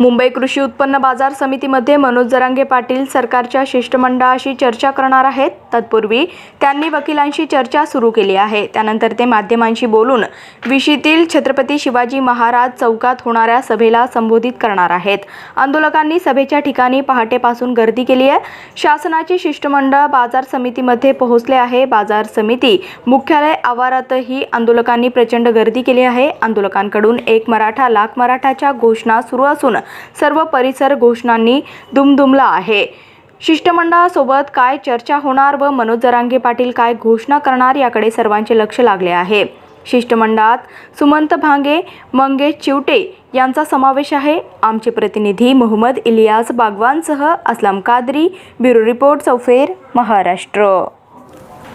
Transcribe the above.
मुंबई कृषी उत्पन्न बाजार समितीमध्ये मनोज जरांगे पाटील सरकारच्या शिष्टमंडळाशी चर्चा करणार आहेत. तत्पूर्वी त्यांनी वकिलांशी चर्चा सुरू केली आहे. त्यानंतर ते माध्यमांशी बोलून विशीतील छत्रपती शिवाजी महाराज चौकात होणाऱ्या सभेला संबोधित करणार आहेत. आंदोलकांनी सभेच्या ठिकाणी पहाटेपासून गर्दी केली आहे. शासनाचे शिष्टमंडळ बाजार समितीमध्ये पोहोचले आहे. बाजार समिती मुख्यालय आवारातही आंदोलकांनी प्रचंड गर्दी केली आहे. आंदोलकांकडून एक मराठा लाख मराठाच्या घोषणा सुरू असून सर्व परिसर घोषणांनी दुमदुमला आहे. शिष्टमंडळासोबत काय चर्चा होणार व मनोज जरांगे पाटील काय घोषणा करणार याकडे सर्वांचे लक्ष लागले आहे. शिष्टमंडळात सुमंत भांगे मंगेश चिवटे यांचा समावेश आहे. आमचे प्रतिनिधी मोहम्मद इलियास बागवानसह असलम कादरी ब्युरो रिपोर्ट चौफेर महाराष्ट्र.